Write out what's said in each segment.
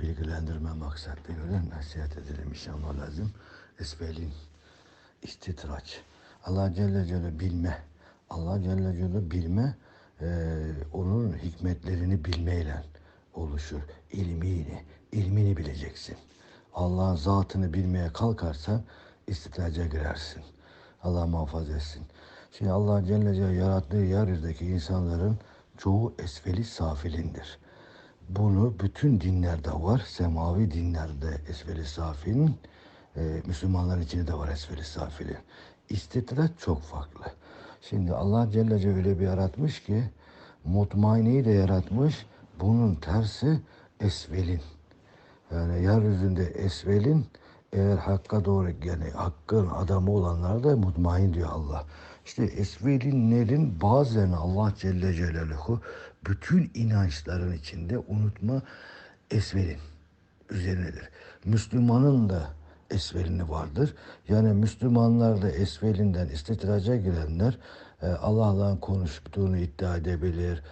bilgilendirme maksatıyla nasihat edelim inşallah lazım. Esbelin istitraç. Allah Celle Celle bilme. Allah Celle Celle bilme e, onun hikmetlerini bilmeyle oluşur. İlmini, ilmini bileceksin. Allah'ın zatını bilmeye kalkarsan istitraca girersin. Allah muhafaza etsin. Şimdi Allah Celle Celle yarattığı yeryüzündeki insanların çoğu esfeli safilindir. Bunu bütün dinlerde var. Semavi dinlerde esfeli safilin, e, Müslümanların içinde de var esfeli safilin. İstitraç çok farklı. Şimdi Allah Celle Celle öyle bir yaratmış ki mutmaineyi de yaratmış. Bunun tersi esvelin. Yani yeryüzünde esvelin eğer hakka doğru yani hakkın adamı olanlar da mutmain diyor Allah. İşte esvelinlerin bazılarını Allah Celle Celaluhu bütün inançların içinde unutma esvelin üzerinedir. Müslümanın da esvelini vardır. Yani Müslümanlar da esvelinden istitraca girenler e, Allah'la konuştuğunu iddia edebilir.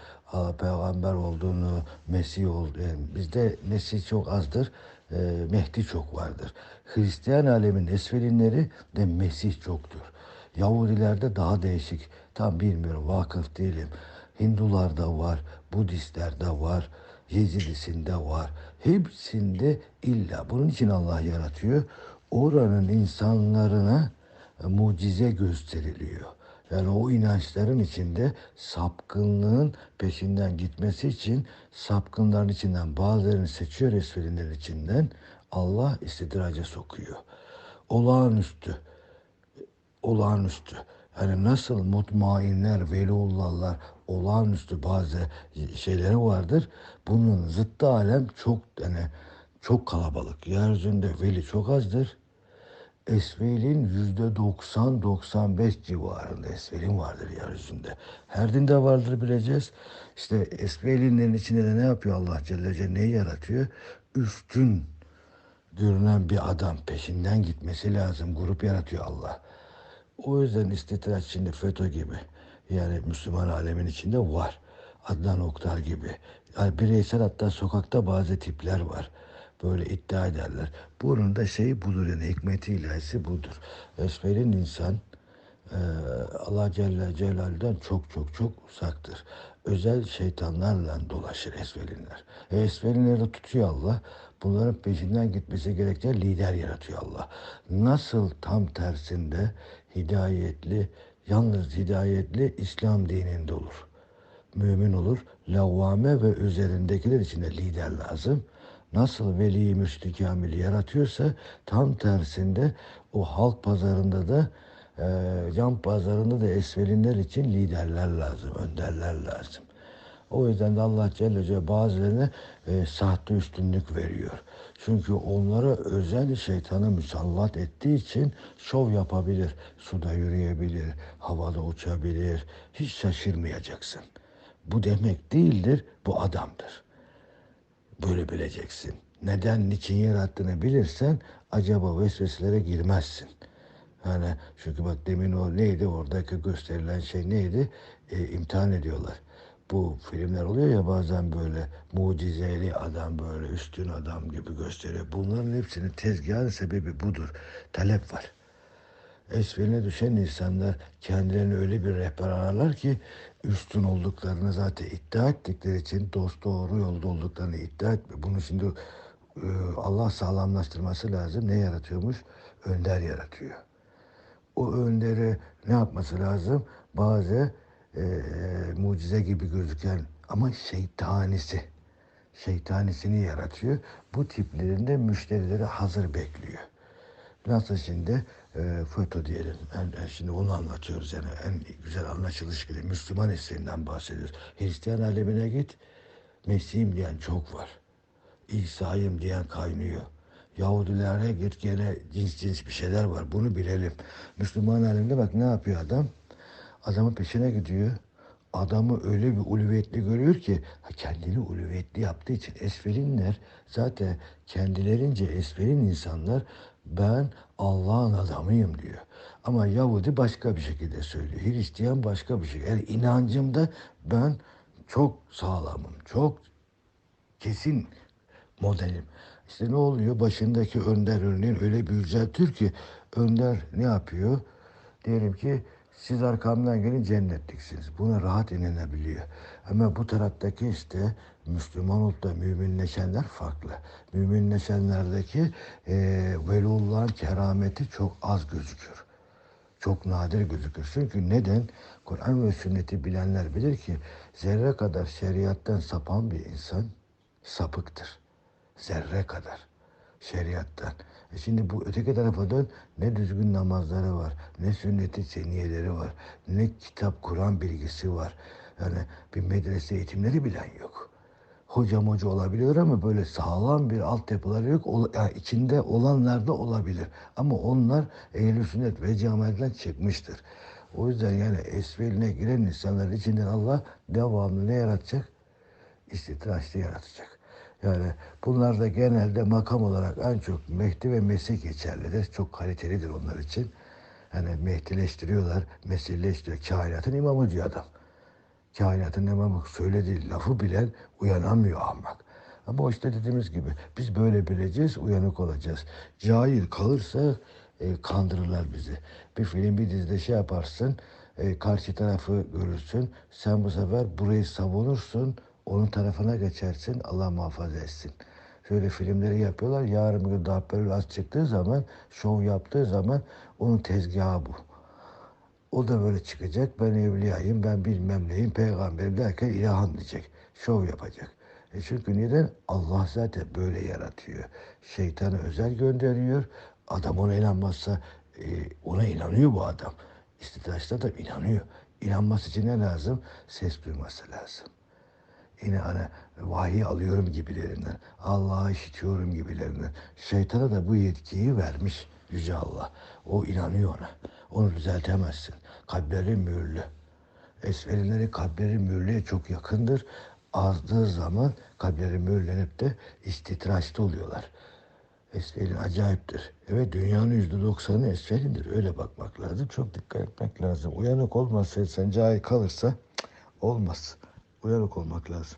Peygamber olduğunu, Mesih olduğunu. Yani bizde Mesih çok azdır. e, Mehdi çok vardır. Hristiyan alemin esvelinleri de Mesih çoktur. Yahudilerde daha değişik. Tam bilmiyorum, vakıf değilim. Hindularda var, Budistlerde var, Yezidisinde var. Hepsinde illa bunun için Allah yaratıyor. Oranın insanlarına e, mucize gösteriliyor. Yani o inançların içinde sapkınlığın peşinden gitmesi için sapkınların içinden bazılarını seçiyor esferinlerin içinden Allah istidraca sokuyor. Olağanüstü olağanüstü. Yani nasıl mutmainler, veliullahlar olağanüstü bazı şeyleri vardır. Bunun zıttı alem çok yani çok kalabalık. Yeryüzünde veli çok azdır. Esvelin yüzde 90-95 civarında esvelin vardır yeryüzünde. Her dinde vardır bileceğiz. İşte esvelinlerin içinde de ne yapıyor Allah Celle Celle? Neyi yaratıyor? Üstün görünen bir adam peşinden gitmesi lazım. Grup yaratıyor Allah. O yüzden istitraç şimdi FETÖ gibi yani Müslüman alemin içinde var. Adnan Oktar gibi. Yani bireysel hatta sokakta bazı tipler var. Böyle iddia ederler. Bunun da şeyi budur yani hikmeti ilahisi budur. Esfelin insan Allah Celle Celal'den çok çok çok uzaktır. Özel şeytanlarla dolaşır esvelinler. E, esvelinleri tutuyor Allah. Bunların peşinden gitmesi gerektiği lider yaratıyor Allah. Nasıl tam tersinde hidayetli, yalnız hidayetli İslam dininde olur. Mümin olur, lavvame ve üzerindekiler için de lider lazım. Nasıl veli müşri kamil yaratıyorsa tam tersinde o halk pazarında da e, pazarında da esvelinler için liderler lazım, önderler lazım. O yüzden de Allah Celle Celle bazılarına e, sahte üstünlük veriyor. Çünkü onlara özel şeytanı musallat ettiği için şov yapabilir. Suda yürüyebilir, havada uçabilir. Hiç şaşırmayacaksın. Bu demek değildir, bu adamdır. Böyle bileceksin. Neden, niçin yarattığını bilirsen acaba vesveselere girmezsin. Yani çünkü bak demin o neydi oradaki gösterilen şey neydi? E, imtihan ediyorlar. Bu filmler oluyor ya bazen böyle mucizeli adam böyle üstün adam gibi gösteriyor. Bunların hepsinin tezgahın sebebi budur. Talep var. Esveline düşen insanlar kendilerini öyle bir rehber ararlar ki üstün olduklarını zaten iddia ettikleri için dost doğru yolda olduklarını iddia etme. Bunu şimdi e, Allah sağlamlaştırması lazım. Ne yaratıyormuş? Önder yaratıyor. O önderi ne yapması lazım? Bazı e, mucize gibi gözüken ama şeytanisi. Şeytanisini yaratıyor. Bu tiplerinde müşterileri hazır bekliyor. Nasıl şimdi e, foto diyelim. En şimdi onu anlatıyoruz yani en güzel anlaşılış gibi. Müslüman eserinden bahsediyoruz. Hristiyan alemine git. Mesih'im diyen çok var. İsa'yım diyen kaynıyor. Yahudilere git gene cins cins bir şeyler var. Bunu bilelim. Müslüman alemde bak ne yapıyor adam? Adamın peşine gidiyor. Adamı öyle bir uluviyetli görüyor ki kendini uluviyetli yaptığı için esfelinler zaten kendilerince esfelin insanlar ben Allah'ın adamıyım diyor. Ama Yahudi başka bir şekilde söylüyor. Hristiyan başka bir şey. Yani inancımda ben çok sağlamım, çok kesin modelim. İşte ne oluyor? Başındaki önder örneğin öyle bir yüceltir ki önder ne yapıyor? Diyelim ki siz arkamdan gelin cennetliksiniz. Buna rahat inilebiliyor. Ama bu taraftaki işte Müslüman olup da müminleşenler farklı. Müminleşenlerdeki e, Veliullah'ın kerameti çok az gözükür. Çok nadir gözükür. Çünkü neden? Kur'an ve sünneti bilenler bilir ki zerre kadar şeriattan sapan bir insan sapıktır. Zerre kadar şeriattan. E şimdi bu öteki tarafa dön ne düzgün namazları var, ne sünneti seniyeleri var, ne kitap Kur'an bilgisi var. Yani bir medrese eğitimleri bilen yok. Hoca olabilir ama böyle sağlam bir altyapıları yok. Ol- Yani içinde olanlar da olabilir. Ama onlar ehl sünnet ve cemaatden çıkmıştır. O yüzden yani esveline giren insanlar içinden Allah devamlı ne yaratacak? istitraçlı yaratacak. Yani bunlar da genelde makam olarak en çok Mehdi ve Mesih geçerlidir. Çok kalitelidir onlar için. Yani Mehdileştiriyorlar, Mesihleştiriyor. Kainatın imamı diyor adam. Kainatın imamı söylediği lafı bilen uyanamıyor ahmak. Ama işte dediğimiz gibi biz böyle bileceğiz, uyanık olacağız. Cahil kalırsa e, kandırırlar bizi. Bir film, bir dizide şey yaparsın, e, karşı tarafı görürsün. Sen bu sefer burayı savunursun, onun tarafına geçersin, Allah muhafaza etsin. Şöyle filmleri yapıyorlar, yarın bir gün böyle az çıktığı zaman, şov yaptığı zaman onun tezgahı bu. O da böyle çıkacak. Ben evliyayım, ben bilmem neyim, peygamberim derken ilahım diyecek. Şov yapacak. E çünkü neden? Allah zaten böyle yaratıyor. Şeytanı özel gönderiyor. Adam ona inanmazsa e, ona inanıyor bu adam. İstidraçta da inanıyor. İnanması için ne lazım? Ses duyması lazım. Yine hani vahiy alıyorum gibilerinden, Allah'ı işitiyorum gibilerinden. Şeytana da bu yetkiyi vermiş Yüce Allah. O inanıyor ona. Onu düzeltemezsin. Kalpleri mühürlü. Esverileri kalpleri mühürlüye çok yakındır. Azdığı zaman kalpleri mühürlenip de istitraçta oluyorlar. Esfelin acayiptir. Evet dünyanın yüzde doksanı esfelindir. Öyle bakmak lazım. Çok dikkat etmek lazım. Uyanık olmazsa sen cahil kalırsa olmaz. Uyanık olmak lazım.